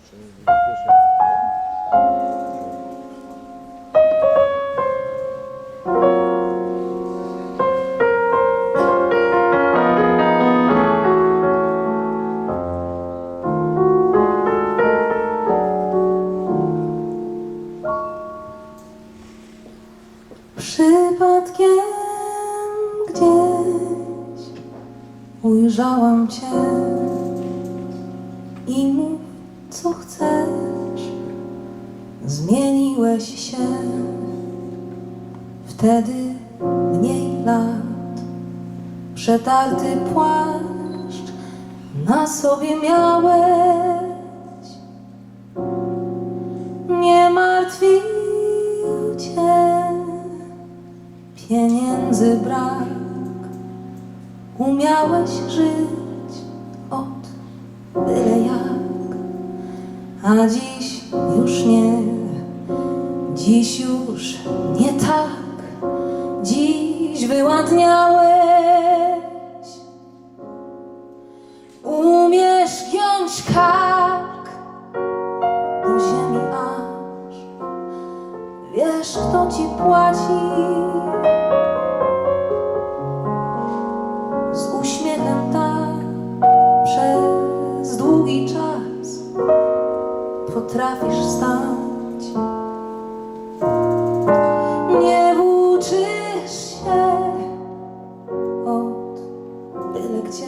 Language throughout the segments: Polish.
jeszcze nie. Przypadkiem gdzieś ujrzałam Cię i mów co chcesz. Zmieniłeś się wtedy mniej lat. Przetarty płaszcz na sobie miałeś. Nie martwił Cię pieniędzy brak. Umiałeś żyć a dziś już nie, dziś już nie tak, dziś wyładniałeś. Umiesz giąć kark do ziemi aż, wiesz kto ci płaci. Potrafisz stać. Nie włóczysz się od byle gdzie,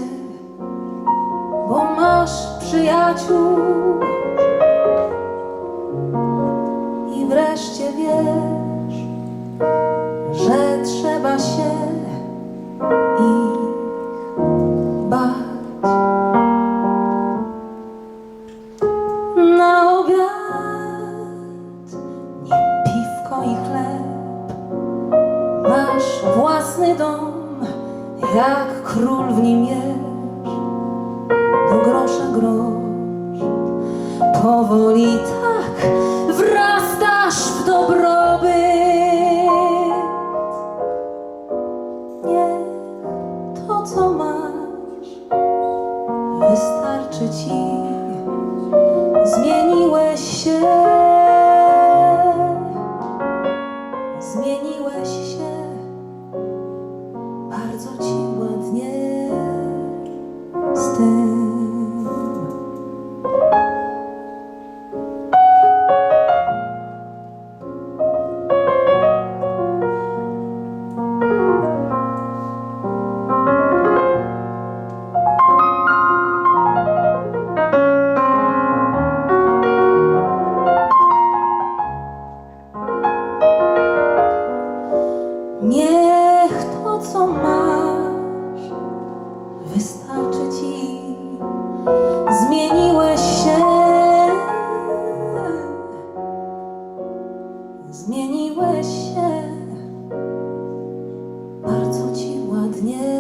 bo masz przyjaciół i wreszcie wiesz, że trzeba się ich Na obiad nie piwko i chleb. Masz własny dom, jak król w nim jesz. Do grosza grosz. Powoli tak się, zmieniłeś się bardzo cicho. niech to, co masz, wystarczy ci. Zmieniłeś się, zmieniłeś się bardzo ci ładnie.